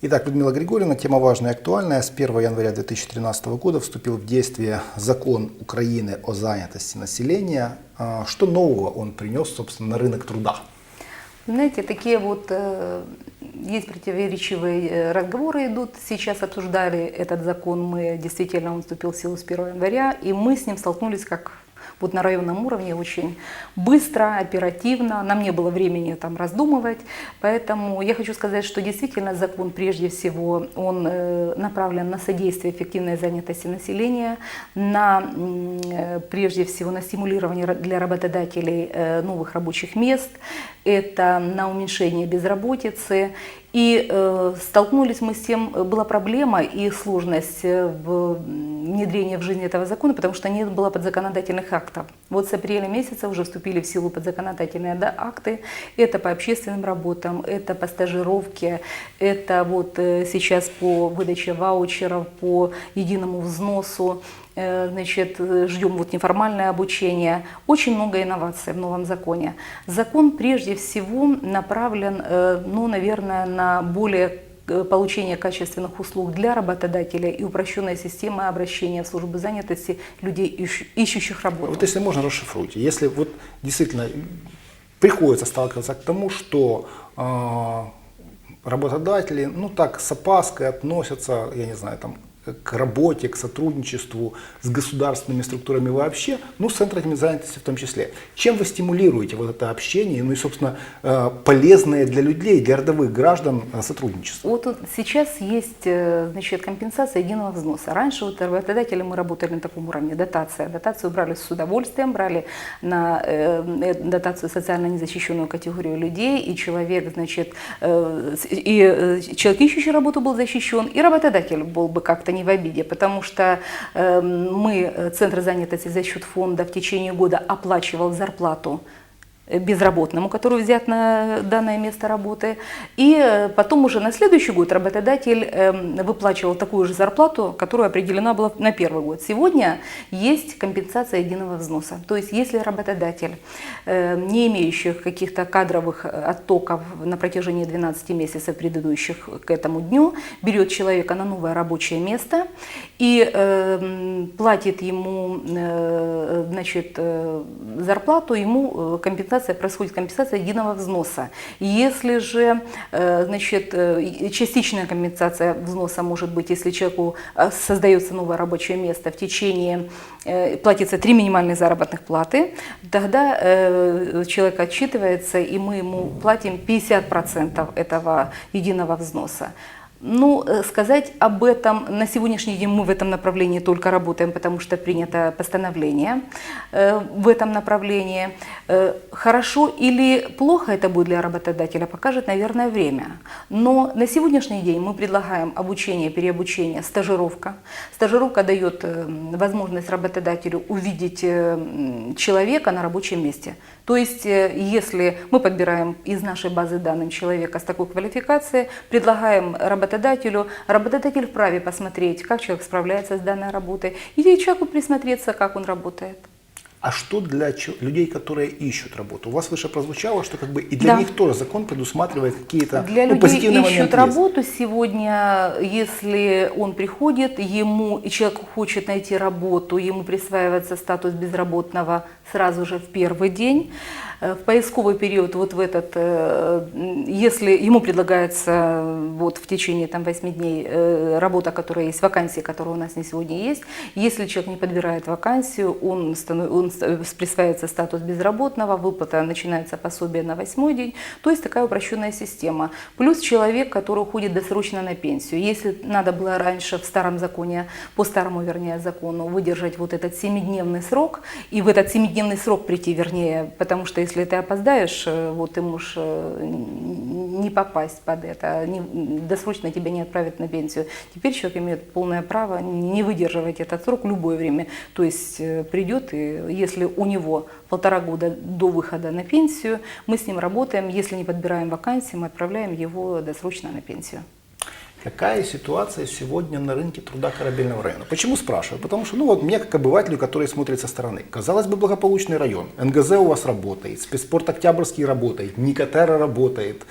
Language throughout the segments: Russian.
Итак, Людмила Григорьевна, тема важная и актуальная. С 1 января 2013 года вступил в действие закон Украины о занятости населения. А, Что нового он принес, собственно, на рынок труда? Знаете, такие вот э, есть противоречивые э, разговоры идут. Сейчас обсуждали этот закон, мы действительно он вступил в силу с 1 января, и мы с ним столкнулись как вот на районном уровне очень быстро, оперативно. Нам не было времени там раздумывать. Поэтому я хочу сказать, что действительно закон прежде всего он э, направлен на содействие эффективной занятости населения, на э, прежде всего на стимулирование для работодателей э, новых рабочих мест, это на уменьшение безработицы. И э, столкнулись мы с тем, э, была проблема и сложность э, в внедрении в жизнь этого закона, потому что не было подзаконодательных актов. Вот с апреля месяца уже вступили в силу подзаконодательные да, акты. Это по общественным работам, это по стажировке, это вот э, сейчас по выдаче ваучеров, по единому взносу. Э, Значит, ждем вот неформальное обучение. Очень много инноваций в новом законе. Закон прежде всего направлен, э, ну, наверное, на более э, получение качественных услуг для работодателя и упрощенная система обращения в службу занятости людей, ищ- ищущих работу. Вот если можно, расшифруйте. Если вот действительно приходится сталкиваться к тому, что работодатели, ну так, с опаской относятся, я не знаю, там, к работе, к сотрудничеству с государственными структурами вообще, ну, с центрами занятости в том числе. Чем вы стимулируете вот это общение, ну и, собственно, э, полезное для людей, для рядовых граждан э, сотрудничество? Вот сейчас есть э, значит, компенсация единого взноса. Раньше вот работодатели мы работали на таком уровне, дотация. Дотацию брали с удовольствием, брали на э, дотацию социально незащищенную категорию людей, и человек, значит, э, и человек, ищущий работу, был защищен, и работодатель был бы как-то не в обиде, потому что э, мы, э, Центр занятости за счет фонда в течение года оплачивал зарплату безработному, который взят на данное место работы. И э, потом уже на следующий год работодатель эм, выплачивал такую же зарплату, которая определена была на первый год. Сегодня есть компенсация единого взноса. То есть если работодатель, э, не имеющий каких-то кадровых э, оттоков на протяжении 12 месяцев предыдущих к этому дню, берет человека на новое рабочее место и эм, платит ему значит, зарплату, ему э, компенсация, происходит компенсация единого взноса. Если же э, значит, э, частичная компенсация взноса может быть, если человеку э, создается новое рабочее место в течение, платится три минимальных заработных платы, тогда человек отчитывается, и мы ему платим 50% этого единого взноса. Ну, э, сказать об этом на сегодняшний день мы в этом направлении только работаем, потому что принято постановление э, в этом направлении. Э, Хорошо или плохо это будет для работодателя, покажет, наверное, время. Но на сегодняшний день мы предлагаем обучение, переобучение, стажировка. Стажировка дает возможность работодателю увидеть человека на рабочем месте. То есть, э, если мы подбираем из нашей базы данных человека с такой квалификацией, предлагаем работодателю, работодатель вправе посмотреть, как человек справляется с данной работой, или человеку присмотреться, как он работает. А что для людей, которые ищут работу? У вас выше прозвучало, что как бы и для Да. них тоже закон предусматривает какие-то Для ну, людей позитивные ищут моменты. есть. работу сегодня, если он приходит, ему и человек хочет найти работу, ему присваивается статус безработного сразу же в первый день. Э, В поисковый период вот в этот, э, если ему предлагается э, вот в течение там 8 дней работа, которая есть, вакансия, которая у нас на сегодня есть, если человек не подбирает вакансию, он, станов- он присваивается статус безработного, выплата начинается пособие на восьмой день, то есть такая упрощенная система. Плюс человек, который уходит досрочно на пенсию. Если надо было раньше в старом законе, по старому, вернее, закону, выдержать вот этот семидневный срок, и в этот семидневный срок прийти, вернее, потому что если ты опоздаешь, э, вот ты можешь э, не попасть под это, не- досрочно тебя не отправят на пенсию. Теперь человек имеет полное право не выдерживать этот срок в любое время. То есть э, придет, и если у него полтора года до выхода на пенсию, мы с ним работаем, если не подбираем вакансии, мы отправляем его досрочно на пенсию. Какая ситуация сегодня на рынке труда Корабельного района? Почему спрашиваю? Потому что, ну вот мне как обывателю, который смотрит со стороны, казалось бы, благополучный район. НГЗ у вас работает, спецспорт Октябрьский работает, Никотера работает.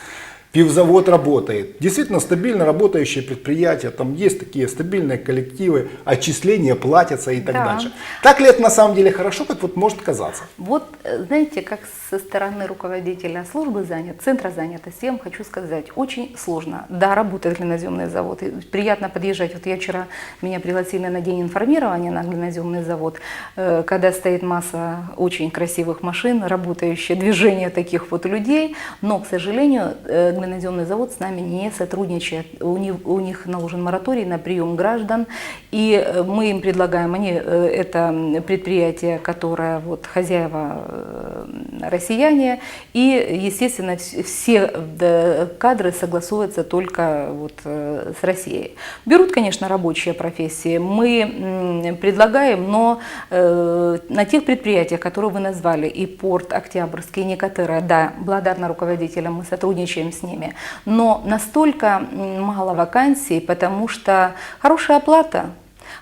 Пивзавод работает. Действительно стабильно работающие предприятия, там есть такие стабильные коллективы, отчисления платятся и так Да. дальше. Так ли это на самом деле хорошо, как вот может казаться? Вот, э, знаете, как со стороны руководителя службы занят, центра занятости, я вам хочу сказать, очень сложно. Да, работает глиноземный завод, и приятно подъезжать. Вот я вчера, меня пригласили на день информирования на глиноземный завод, э, когда стоит масса очень красивых машин, работающие, движение таких вот людей, но, к сожалению, э, глиноземный завод с нами не сотрудничает. У них, у них наложен мораторий на прием граждан, и э, мы им предлагаем, они, э, это предприятие, которое вот хозяева э, россияне, и, естественно, вс- все кадры согласуются только вот с Россией. Берут, конечно, рабочие профессии, мы предлагаем, но на тех предприятиях, которые вы назвали, и порт Октябрьский, и Некотерра, да, благодарна руководителям, мы сотрудничаем с ними, но настолько мало вакансий, потому что хорошая оплата,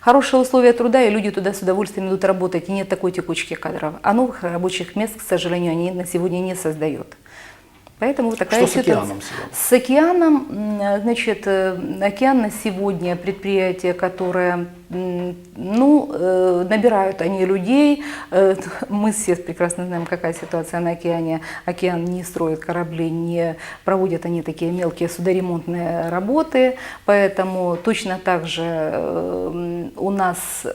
Хорошие условия труда, и люди туда с удовольствием идут работать, и нет такой текучки кадров. А новых рабочих мест, к сожалению, они на сегодня не создают. Поэтому вот такая Что с ситуация. океаном сегодня? С океаном, значит, э, океан на сегодня предприятие, которое, ну, э, набирают они людей. Э, Мы все прекрасно знаем, какая ситуация на океане. Океан не строит корабли, не проводят они такие мелкие судоремонтные работы, поэтому точно так же э, у нас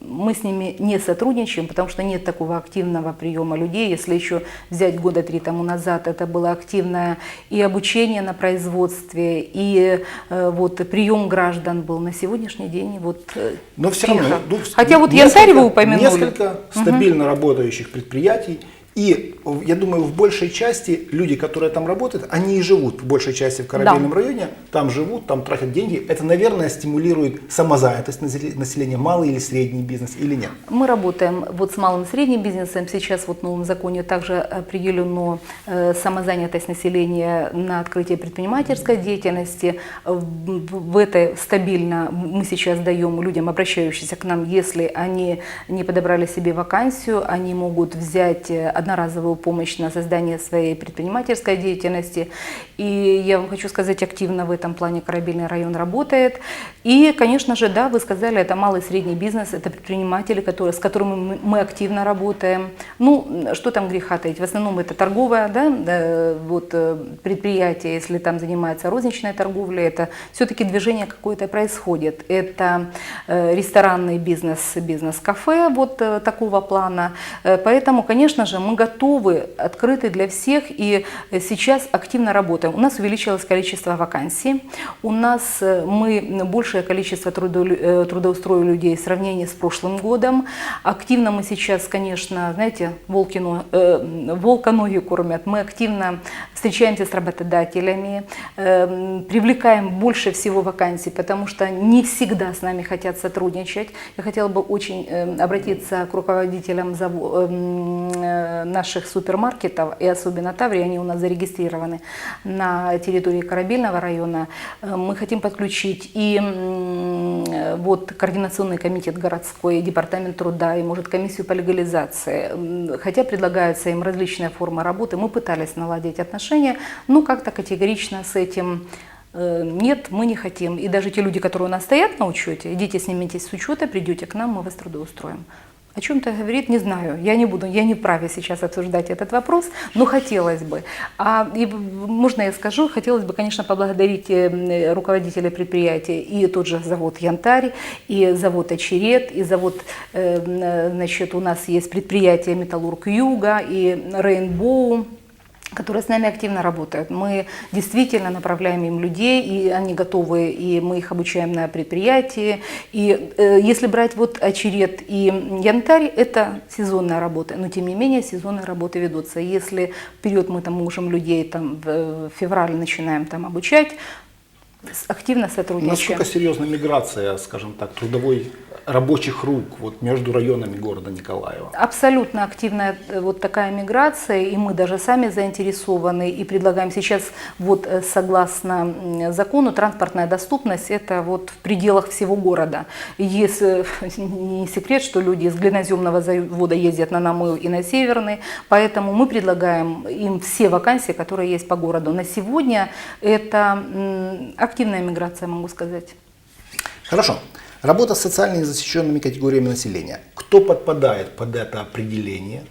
мы с ними не сотрудничаем, потому что нет такого активного приема людей. Если еще взять года три тому назад, это было активное и обучение на производстве, и вот прием граждан был на сегодняшний день. Вот Но все равно. ну, Хотя вот вы упомянули. Несколько стабильно работающих предприятий. И я думаю, в большей части люди, которые там работают, они и живут в большей части в корабельном районе, там живут, там тратят деньги. Это, наверное, стимулирует самозанятость населе- населения, малый или средний бизнес или нет. Мы работаем вот с малым и средним бизнесом. Сейчас вот в новом законе также определено э, самозанятость населения на открытие предпринимательской деятельности. В, в это стабильно мы сейчас даем людям, обращающимся к нам, если они не подобрали себе вакансию, они могут взять э, одноразовую помощь на создание своей предпринимательской деятельности. И я вам хочу сказать, активно в этом плане корабельный район работает. И, конечно же, да, вы сказали, это малый и средний бизнес, это предприниматели, которые, с которыми мы, активно работаем. Ну, что там греха таить? В основном это торговое да, вот, э, предприятие, если там занимается розничной торговлей, это все-таки движение какое-то происходит. Это э, ресторанный бизнес, бизнес-кафе вот э, такого плана. Поэтому, конечно же, мы готовы, открыты для всех и э, сейчас активно работаем. У нас увеличилось количество вакансий, у нас э, мы большее количество трудо- э, трудоустроили людей в сравнении с прошлым годом. Активно мы сейчас, конечно, знаете, волки, э, волка ноги кормят. Мы активно встречаемся с работодателями, э, привлекаем больше всего вакансий, потому что не всегда с нами хотят сотрудничать. Я хотела бы очень э, обратиться к руководителям заво- э, наших супермаркетов, и особенно Таври, они у нас зарегистрированы на территории Корабельного района. Э, Мы хотим подключить и э, вот координационный комитет городской, департамент труда, и, может, комиссию по легализации. Хотя предлагаются им различные формы работы, мы пытались наладить отношения, но как-то категорично с этим э, нет, мы не хотим. И даже те люди, которые у нас стоят на учете, идите снимитесь с учета, придете к нам, мы вас трудоустроим. О чем это говорит, не знаю. Я не буду, я не вправе сейчас обсуждать этот вопрос, но хотелось бы. А и, можно я скажу, хотелось бы, конечно, поблагодарить э, руководителя предприятия и тот же завод Янтарь, и завод Очерет, и завод, э, значит, у нас есть предприятие Металлург Юга и Рейнбоу которые с нами активно работают. Мы действительно направляем им людей, и они готовы, и мы их обучаем на предприятии. И э, если брать вот очеред и янтарь, это сезонная работа, но тем не менее сезонные работы ведутся. Если вперед мы там можем людей там в в феврале начинаем там обучать, Активно сотрудничаем. Насколько серьезна миграция, скажем так, трудовой рабочих рук вот между районами города Николаева? Абсолютно активная э, вот такая миграция, и мы даже сами заинтересованы и предлагаем сейчас вот э, согласно закону транспортная доступность это вот в пределах всего города. И Если не секрет, что люди из глиноземного завода ездят на Намыл и на Северный, поэтому мы предлагаем им все вакансии, которые есть по городу. На сегодня это активная миграция, могу сказать. Хорошо. Работа с социально незащищенными категориями населения. Кто подпадает под это определение?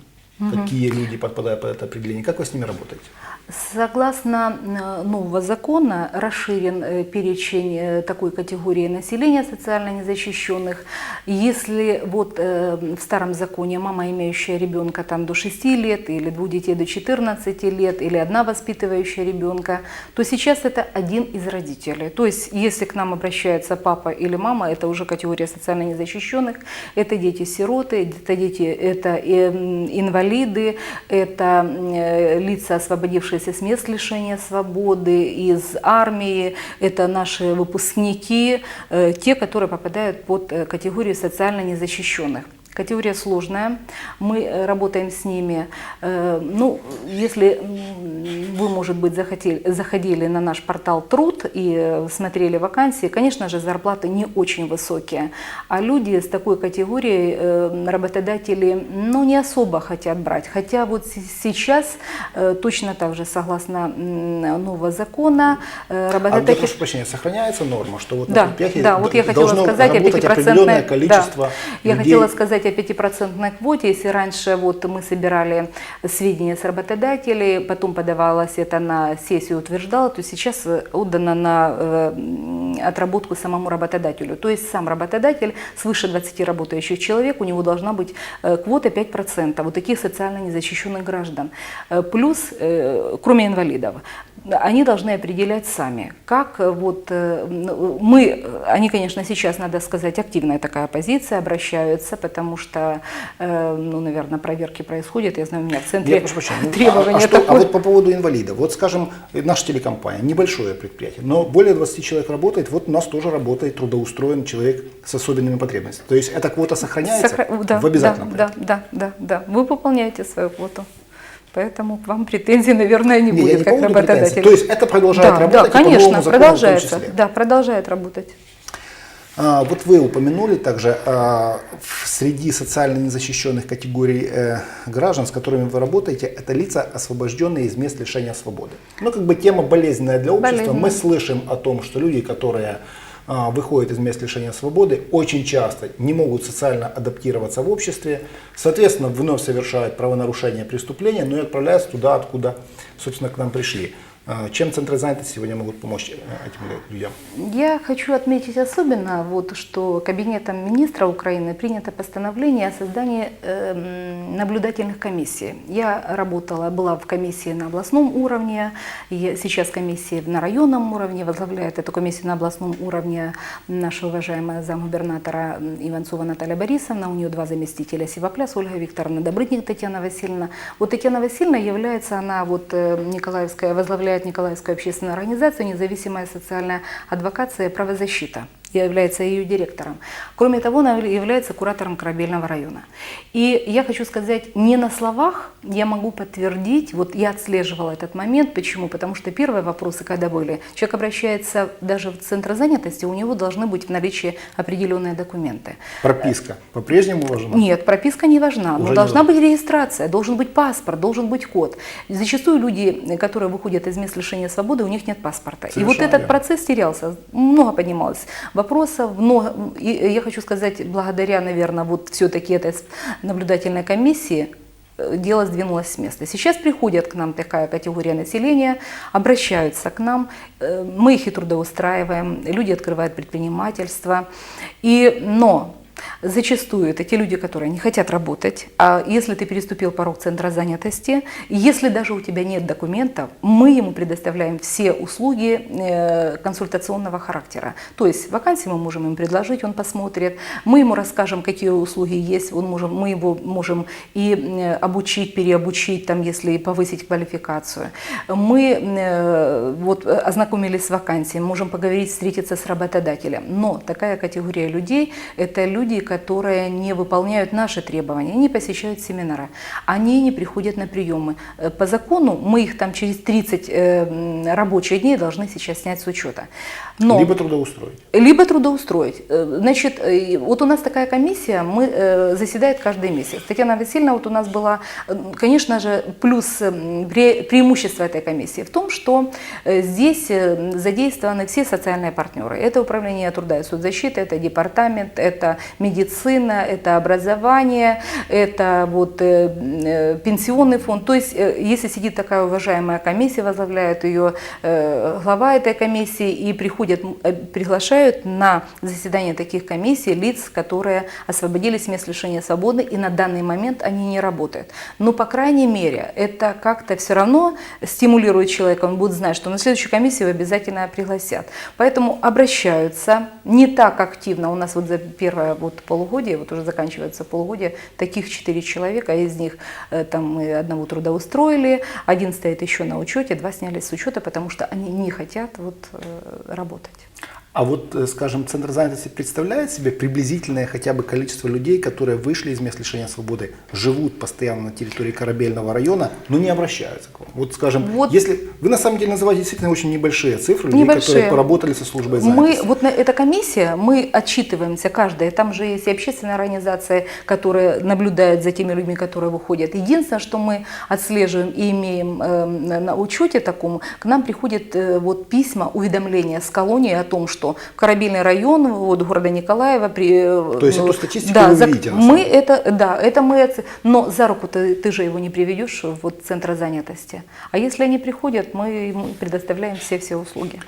Какие люди подпадают под это определение? Как вы с ними работаете? Согласно э, нового закона расширен э, перечень э, такой категории населения социально незащищенных. Если вот в старом законе мама, имеющая ребенка там до 6 лет, или двух детей до 14 лет, или одна воспитывающая ребенка, то сейчас это один из родителей. То есть если к нам обращается папа или мама, это уже категория социально незащищенных, это дети-сироты, это дети, это э, м, инвалиды, это лица, освободившиеся с мест лишения свободы, из армии, это наши выпускники, э, те, которые попадают под э, категорию социально незащищенных. Категория сложная, мы э, работаем с ними. Э, Ну, если вы, может быть, захотели, заходили на наш портал труд и э, смотрели вакансии, конечно же, зарплаты не очень высокие. А люди с такой категорией работодатели ну, не особо хотят брать. Хотя вот сейчас точно так же, согласно нового закона, А где, работодатель... прошу прощения, сохраняется норма, что вот на Да, предприятии да, вот я хотела должно сказать о работать 5%. определенное количество да. Я людей? хотела сказать о 5% квоте. Если раньше вот мы собирали сведения с работодателей, потом подавалось это на сессию, утверждала, то сейчас э, отдано на э, отработку самому работодателю. То есть сам работодатель свыше 20 работающих человек, у него должна быть э, квота 5% вот таких социально незащищенных граждан. Плюс, кроме инвалидов, они должны определять сами, как э, вот э, ну, мы, э, они, конечно, сейчас, надо сказать, активная такая позиция, обращаются, потому что, э, ну, наверное, проверки происходят. Я знаю, у меня в центре Я прошу прощения. ну, требования а, а что- а такое. вот по поводу инвалидов. Вот, скажем, наша телекомпания, небольшое предприятие, но более 20 человек работает. Вот у нас тоже работает трудоустроен человек с особенными потребностями. То есть эта квота сохраняется Сохра- да, в обязательном да, порядке? да, да, да, да. Вы выполняете свою квоту. Поэтому к вам претензий, наверное, не, Не, будет как работодатель. То есть это продолжает да, работать да, конечно, продолжается. Да, продолжает работать. А, Вот вы упомянули также а, среди социально незащищенных категорий э, граждан, с которыми вы работаете, это лица, освобожденные из мест лишения свободы. Ну, как бы тема болезненная для общества. Мы Болезненная. слышим о том, что люди, которые выходят из мест лишения свободы, очень часто не могут социально адаптироваться в обществе, соответственно, вновь совершают правонарушение преступления, но и отправляются туда, откуда, собственно, к нам пришли. А, Чем центры занятости сегодня могут помочь э, этим людям? Я хочу отметить особенно, вот, что Кабинетом министра Украины принято постановление о создании эм, наблюдательных комиссий. Я работала, была в комиссии на областном уровне, и сейчас комиссии на районном уровне, возглавляет эту комиссию на областном уровне наша уважаемая замгубернатора Иванцова Наталья Борисовна, у нее два заместителя Сивопляс Ольга Викторовна, Добрытник Татьяна Васильевна. Вот Татьяна Васильевна является, она вот э, Николаевская, возглавляет Николаевскую общественную организацию «Независимая социальная адвокация и правозащита» является ее директором. Кроме того, она является куратором Корабельного района. И я хочу сказать, не на словах я могу подтвердить, вот я отслеживала этот момент, почему? Потому что первые вопросы, когда были, человек обращается даже в центр занятости, у него должны быть в наличии определенные документы. Прописка по-прежнему важна? Нет, прописка не важна, Уже но должна важна. быть регистрация, должен быть паспорт, должен быть код. Зачастую люди, которые выходят из мест лишения свободы, у них нет паспорта. И вот Совершенно этот верно. процесс терялся, много поднималось вопросов, много. И я хочу сказать, благодаря, наверное, вот все-таки этой наблюдательной комиссии, э, дело сдвинулось с места. Сейчас приходят к нам такая категория населения, обращаются к нам, э, мы их и трудоустраиваем, люди открывают предпринимательство. И, но Зачастую это те люди, которые не хотят работать. А если ты переступил порог центра занятости, если даже у тебя нет документов, мы ему предоставляем все услуги э, консультационного характера. То есть вакансии мы можем им предложить, он посмотрит, мы ему расскажем, какие услуги есть, он можем, мы его можем и э, обучить, переобучить, там, если повысить квалификацию. Мы э, вот, ознакомились с вакансией, можем поговорить, встретиться с работодателем. Но такая категория людей – это люди, которые не выполняют наши требования, не посещают семинары, они не приходят на приемы. Э, По закону мы их там через 30 э, рабочих дней должны сейчас снять с учета. Но Либо трудоустроить. либо трудоустроить. Э, Значит, э, вот у нас такая комиссия, мы, э, заседает каждый месяц. Татьяна Васильевна вот у нас была, конечно же, плюс пре- преимущество этой комиссии в том, что здесь задействованы все социальные партнеры. Это управление труда и соцзащиты, это департамент, это медицина, это образование, это вот пенсионный фонд. То есть, если сидит такая уважаемая комиссия, возглавляет ее глава этой комиссии и приходят, э, приглашают на заседание таких комиссий лиц, которые освободились мест лишения свободы и на данный момент они не работают. Но, по крайней мере, это как-то все равно стимулирует человека, он будет знать, что на следующую комиссию его обязательно пригласят. Поэтому обращаются не так активно. У нас вот за первое вот полугодие, вот уже заканчивается полугодие, таких четыре человека, а из них э, там мы одного трудоустроили, один стоит еще на учете, два сняли с учета, потому что они не хотят вот э, работать. А вот, э, скажем, Центр занятости представляет себе приблизительное хотя бы количество людей, которые вышли из мест лишения свободы, живут постоянно на территории корабельного района, но не обращаются к вам? Вот, скажем, Вот. если вы на самом деле называете действительно очень небольшие цифры людей, Небольшие. которые поработали со службой Мы, занятости. вот на эта комиссия, мы отчитываемся каждая, там же есть и общественная организация, которая наблюдает за теми людьми, которые выходят. Единственное, что мы отслеживаем и имеем э, на на учете таком, к нам приходят э, вот письма, уведомления с колонии о том, что корабельный район вот, города Николаева при, э, То есть ну, эту статистику да, вы видите, мы это, да, это мы, но за руку ты, ты же его не приведешь в центр занятости. А если они приходят, мы им предоставляем все-все услуги.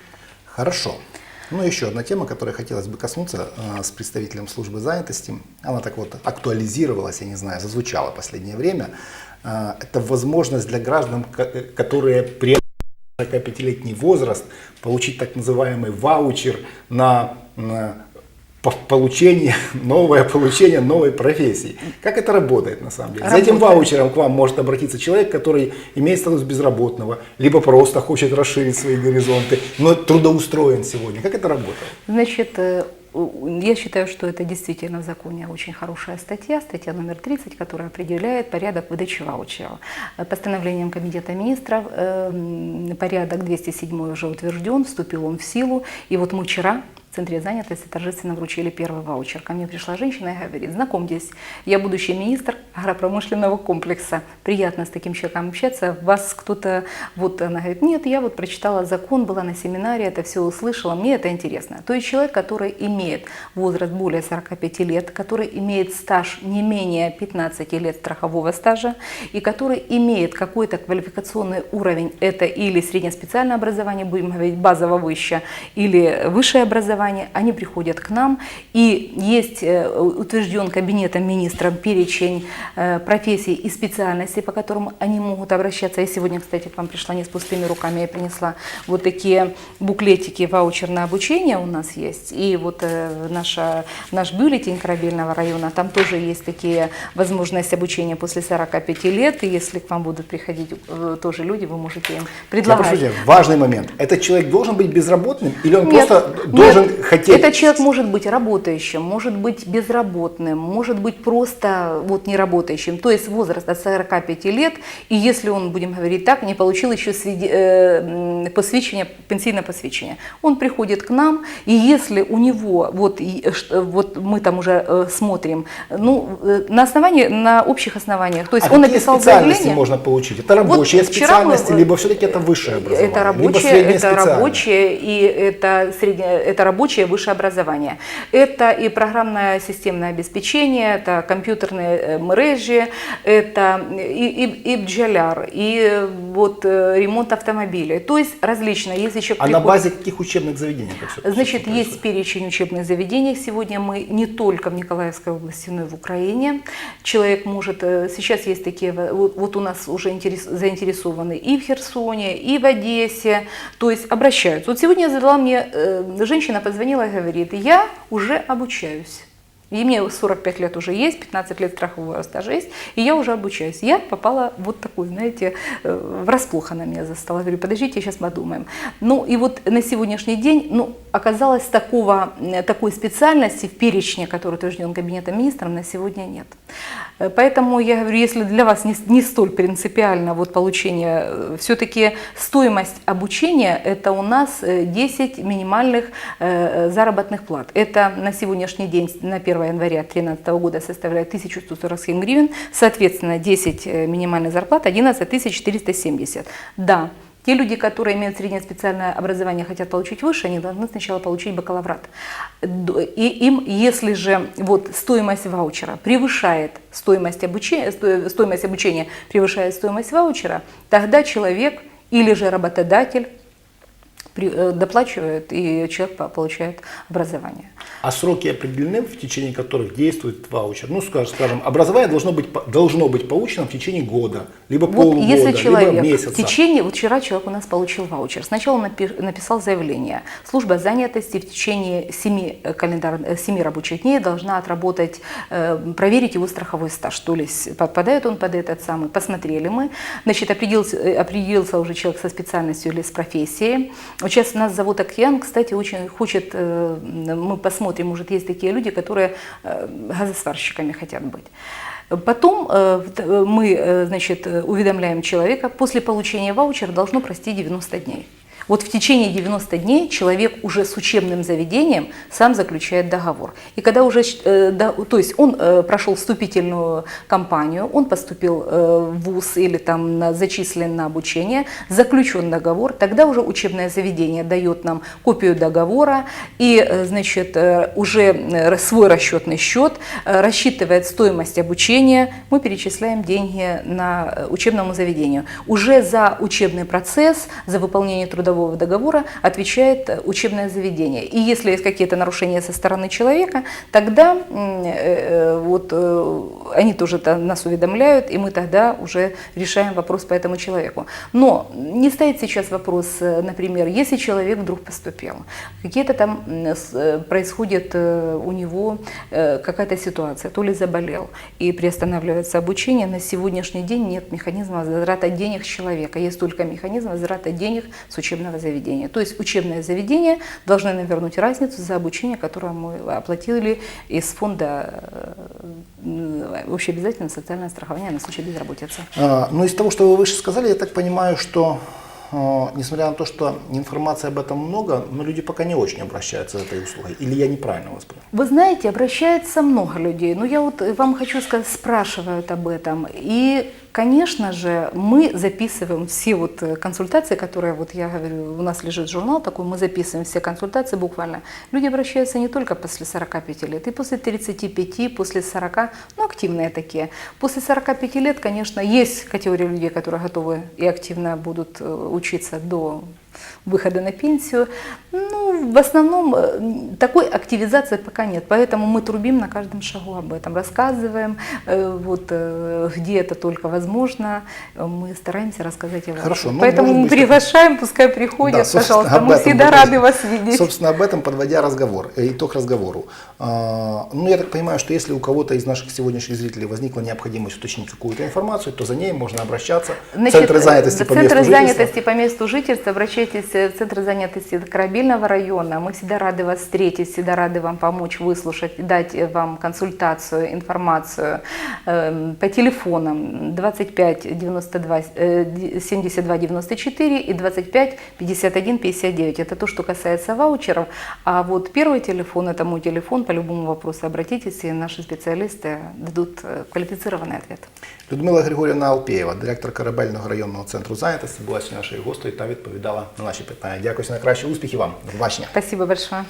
Хорошо. Ну, еще одна тема, которой хотелось бы коснуться э, с представителем службы занятости. Она так вот актуализировалась, я не знаю, зазвучала в последнее время. Э, это возможность для граждан, э, которые при 45-летний возраст, получить так называемый ваучер на, на по- получение, новое получение новой профессии. Как это работает на самом деле? За этим Работает. ваучером к вам может обратиться человек, который имеет статус безработного, либо просто хочет расширить свои горизонты, но трудоустроен сегодня. Как это работает? Значит, э, я считаю, что это действительно в законе очень хорошая статья, статья номер 30, которая определяет порядок выдачи ваучеров. Э, Постановлением Комитета министров э, м, порядок 207 уже утвержден, вступил он в силу. И вот мы вчера Центре занятости торжественно вручили первый ваучер. Ко мне пришла женщина и говорит, знакомьтесь, я будущий министр агропромышленного комплекса. Приятно с таким человеком общаться. Вас кто-то, вот она говорит, нет, я вот прочитала закон, была на семинаре, это все услышала, мне это интересно. То есть человек, который имеет возраст более 45 лет, который имеет стаж не менее 15 лет страхового стажа и который имеет какой-то квалификационный уровень, это или среднеспециальное образование, будем говорить базово выше, или высшее образование, они приходят к нам, и есть э, утвержден Кабинетом министров перечень э, профессий и специальностей, по которым они могут обращаться. Я сегодня, кстати, к вам пришла не с пустыми руками, я принесла вот такие буклетики, ваучер на обучение у нас есть, и вот э, наша, наш бюллетень корабельного района, там тоже есть такие возможности обучения после 45 лет, и если к вам будут приходить тоже люди, вы можете им Я предлагать. прошу тебя, важный момент. Этот человек должен быть безработным или он Нет, просто нет. должен хотеть? Этот человек может быть работающим, может быть безработным, может быть просто вот не работающим. То есть возраст от 45 лет, и если он, будем говорить так, не получил еще свиде- э, посвящение, пенсийное посвящение, он приходит к нам, и если у него, вот, и, вот мы там уже э, смотрим, ну, э, на основании, на общих основаниях, то есть а он написал специальности заявление. можно получить? Это рабочие Вот вчера мы- специальности, либо все-таки это высшее образование? Это рабочее, это рабочее и это среднее, это рабочее высшее образование. Это и программное системное обеспечение, это компьютерные э, мережи, это и, и, и бджоляр, и э, вот э, ремонт автомобилей. То есть различно. Если человек А на приходит- базе каких учебных заведений это все? Значит, есть перечень учебных заведений. Сегодня мы не только в Николаевской области, но и в Украине. Человек может, э, сейчас есть такие, э, вот, вот у нас уже интерес- заинтересованы и в Херсоне, и в Одессе, то есть обращаются. Вот сегодня задала мне, э, женщина позвонила и говорит, я уже обучаюсь. И мне 45 лет уже есть, 15 лет страхового стажа есть, и я уже обучаюсь. Я попала вот такой, знаете, э, врасплох она меня застала. Говорю, подождите, сейчас подумаем. Ну и вот на сегодняшний день, ну, оказалось такого, э, такой специальности в перечне, который утвержден Кабинетом министров, на сегодня нет. Э, Поэтому я говорю, если для вас не, не столь принципиально вот получение, все-таки стоимость обучения это у нас э, 10 минимальных э, заработных плат. Это на сегодняшний день, на 1 января 2013 года составляет 1147 гривен, соответственно 10 э, минимальных зарплат 11 470. Да, те люди, которые имеют среднее специальное образование, хотят получить выше, они должны сначала получить бакалаврат. И им, если же вот стоимость ваучера превышает стоимость обучения, сто- стоимость обучения превышает стоимость ваучера, тогда человек или же работодатель э, доплачивает, и человек по- получает образование. А сроки определены, в течение которых действует ваучер? Ну, скажем, скажем образование должно быть, должно быть получено в течение года, либо Вот полугода, если человек либо в месяца. течение, вот вчера человек у нас получил ваучер. Сначала он напи- написал заявление. Служба занятости в течение 7, календар, 7 рабочих дней должна отработать, э, проверить его страховой стаж. То есть подпадает он под этот самый. Посмотрели мы. Значит, определился, э, определился уже человек со специальностью или с профессией. Вот сейчас нас зовут Океан, кстати, очень хочет, э, мы посмотрим, может, есть такие люди, которые э, газосварщиками хотят быть. Потом э, мы значит, уведомляем человека, после получения ваучера должно пройти 90 дней. Вот в течение 90 дней человек уже с учебным заведением сам заключает договор. И когда уже, э, то есть он э, прошел вступительную кампанию, он поступил э, в ВУЗ или там зачислен на обучение, заключен договор, тогда уже учебное заведение дает нам копию договора и, значит, уже свой расчетный счет, рассчитывает стоимость обучения, мы перечисляем деньги на учебному заведению. Уже за учебный процесс, за выполнение трудового договора отвечает э, учебное заведение. И если есть какие-то нарушения со стороны человека, тогда э, э, вот, они тоже та- нас уведомляют, и мы тогда уже решаем вопрос по этому человеку. Но не стоит сейчас вопрос, например, если человек вдруг поступил, какие-то там происходит у него какая-то ситуация, то ли заболел и приостанавливается обучение, на сегодняшний день нет механизма возврата денег с человека, есть только механизм возврата денег с учебного заведения. То есть учебное заведение должны навернуть разницу за обучение, которое мы оплатили из фонда э, общеобязательного социального страхования на случай безработицы. А, Ну, из того, что вы выше сказали, я так понимаю, что а, несмотря на то, что информации об этом много, но люди пока не очень обращаются за этой услугой. Или я неправильно вас понял? Вы знаете, обращается много людей. Но я вот вам хочу сказать, спрашивают об этом. И, конечно же, мы записываем все вот э, консультации, которые, вот я говорю, у нас лежит журнал такой, мы записываем все консультации буквально. Люди обращаются не только после 45 лет, и после 35, после 40, ну, активные такие. После 45 лет, конечно, есть категория людей, которые готовы и активно будут э, учиться до выхода на пенсию. Ну, в основном э, такой активизации пока нет, поэтому мы трубим на каждом шагу об этом, рассказываем, э, вот, э, где это только возможно, мы стараемся рассказать о вас. Хорошо, ну, Поэтому мы быть, приглашаем, пускай приходят, Да, пожалуйста, об мы этом всегда мы рады вас видеть. Собственно, об этом подводя разговор, итог разговору. А, Ну, я так понимаю, что если у кого-то из наших сегодняшних зрителей возникла необходимость уточнить какую-то информацию, то за ней можно обращаться Значит, Центр занятости по месту жительства. занятости по месту жительства обращайтесь э, в Центр занятости Корабельного района. Мы всегда рады вас встретить, всегда рады вам помочь, выслушать, дать э, вам консультацию, информацию Эм, по телефонам 25 92 э, 72 94 и 25 51 59. Это то, что касается ваучеров. А вот первый телефон, это мой телефон, по любому вопросу обратитесь, и наши специалисты дадут э, квалифицированный ответ. Людмила Григорівна Алпєєва, директор корабельного районного центру зайнятості, була сьогодні нашою гостею та відповідала на наші питання. Дякую, всього найкраще, успіхів вам, до побачення. Спасибо большое.